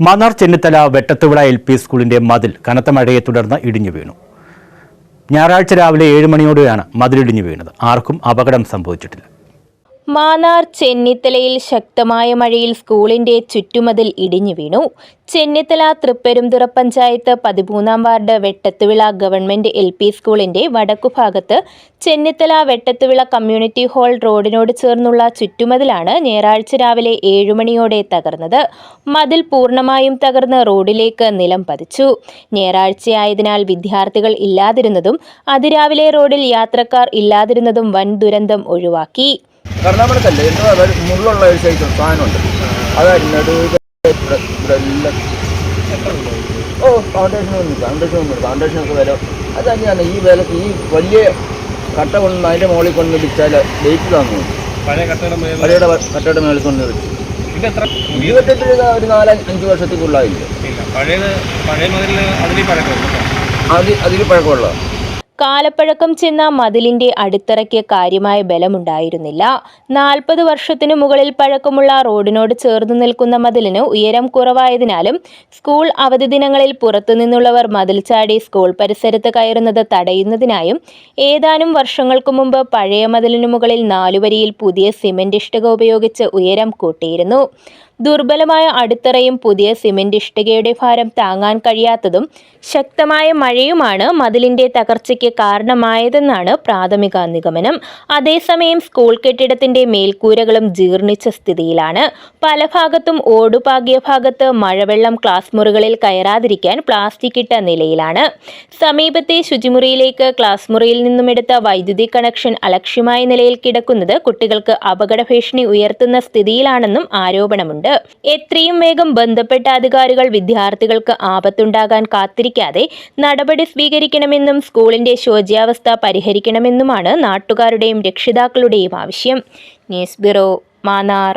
Mannar Chennithala Vettathuvila L P സ്കൂളിന്റെ മതിൽ കനത്ത മഴയെ തുടർന്ന് ഇടിഞ്ഞു വീണു. ഞായറാഴ്ച രാവിലെ ഏഴ് മണിയോടെയാണ് മതിലിടിഞ്ഞു വീണത്. ആർക്കും അപകടം സംഭവിച്ചിട്ടില്ല. മാന്നാർ ചെന്നിത്തലയിൽ ശക്തമായ മഴയിൽ സ്കൂളിന്റെ ചുറ്റുമതിൽ ഇടിഞ്ഞു വീണു. ചെന്നിത്തല തൃപ്പെരുംതുറ പഞ്ചായത്ത് പതിമൂന്നാം ward Vettathuvila government L P സ്കൂളിന്റെ വടക്കുഭാഗത്ത് ചെന്നിത്തല വെട്ടത്തുവിള കമ്മ്യൂണിറ്റി ഹാൾ റോഡിനോട് ചേർന്നുള്ള ചുറ്റുമതിലാണ് ഞായറാഴ്ച രാവിലെ ഏഴുമണിയോടെ തകർന്നത്. മതിൽ പൂർണമായും തകർന്ന് റോഡിലേക്ക് നിലം പതിച്ചു. ഞായറാഴ്ചയായതിനാൽ വിദ്യാർത്ഥികൾ ഇല്ലാതിരുന്നതും അതിരാവിലെ റോഡിൽ യാത്രക്കാർ ഇല്ലാതിരുന്നതും വൻ ദുരന്തം ഒഴിവാക്കി. കർണാടകല്ലേ എന്താ പറഞ്ഞാൽ മുള്ളുള്ള ഒരു സൈസ് സാധനമുണ്ട്. അതായിരുന്നു ഓ ഫൗണ്ടേഷൻ ഒന്നും ഫൗണ്ടേഷൻ ഒന്നും ഫൗണ്ടേഷൻ ഒക്കെ വില അത് തന്നെയാണ് ഈ വില ഈ വലിയ കട്ട കൊണ്ട് അതിന്റെ മുകളിൽ കൊണ്ട് വിളിച്ചാൽ ഡേറ്റ് താങ്ങും പഴയ കട്ടയുടെ മുകളിൽ കൊണ്ട് വിളിച്ചു ഇരുപത്തെട്ട് ഒരു നാല് അഞ്ച് മുതൽ അതിൽ അതിൽ പഴക്കമുള്ള കാലപ്പഴക്കം ചെന്ന മതിലിന്റെ അടിത്തറയ്ക്ക് കാര്യമായ ബലമുണ്ടായിരുന്നില്ല. നാൽപ്പത് വർഷത്തിനു മുകളിൽ പഴക്കമുള്ള റോഡിനോട് ചേർന്ന് നിൽക്കുന്ന മതിലിന് ഉയരം കുറവായതിനാലും സ്കൂൾ അവധി ദിനങ്ങളിൽ പുറത്തുനിന്നുള്ളവർ മതിൽ ചാടി സ്കൂൾ പരിസരത്ത് കയറുന്നത് തടയുന്നതിനായും ഏതാനും വർഷങ്ങൾക്കു മുമ്പ് പഴയ മതിലിനു മുകളിൽ നാലുവരിയിൽ പുതിയ സിമന്റ് ഇഷ്ടിക ഉപയോഗിച്ച് ഉയരം കൂട്ടിയിരുന്നു. ദുർബലമായ അടിത്തറയും പുതിയ സിമന്റ് ഇഷ്ടികയുടെ ഭാരം താങ്ങാൻ കഴിയാത്തതും ശക്തമായ മഴയുമാണ് മതിലിന്റെ തകർച്ചയ്ക്ക് കാരണമായതെന്നാണ് പ്രാഥമിക നിഗമനം. അതേസമയം സ്കൂൾ കെട്ടിടത്തിന്റെ മേൽക്കൂരകളും ജീർണിച്ച സ്ഥിതിയിലാണ്. പല ഭാഗത്തും ഓടുപാകിയ ഭാഗത്ത് മഴവെള്ളം ക്ലാസ് മുറികളിൽ കയറാതിരിക്കാൻ പ്ലാസ്റ്റിക് ഇട്ട നിലയിലാണ്. സമീപത്തെ ശുചിമുറിയിലേക്ക് ക്ലാസ് മുറിയിൽ നിന്നും എടുത്ത വൈദ്യുതി കണക്ഷൻ അലക്ഷ്യമായ നിലയിൽ കിടക്കുന്നത് കുട്ടികൾക്ക് അപകട ഭീഷണി ഉയർത്തുന്ന സ്ഥിതിയിലാണെന്നും ആരോപണമുണ്ട്. എത്രയും വേഗം ബന്ധപ്പെട്ട അധികാരികൾ വിദ്യാർത്ഥികൾക്ക് ആപത്തുണ്ടാകാൻ കാത്തിരിക്കാതെ നടപടി സ്വീകരിക്കണമെന്നും സ്കൂളിന്റെ ശോച്യാവസ്ഥ പരിഹരിക്കണമെന്നുമാണ് നാട്ടുകാരുടെയും രക്ഷിതാക്കളുടെയും ആവശ്യം. News bureau Mannar.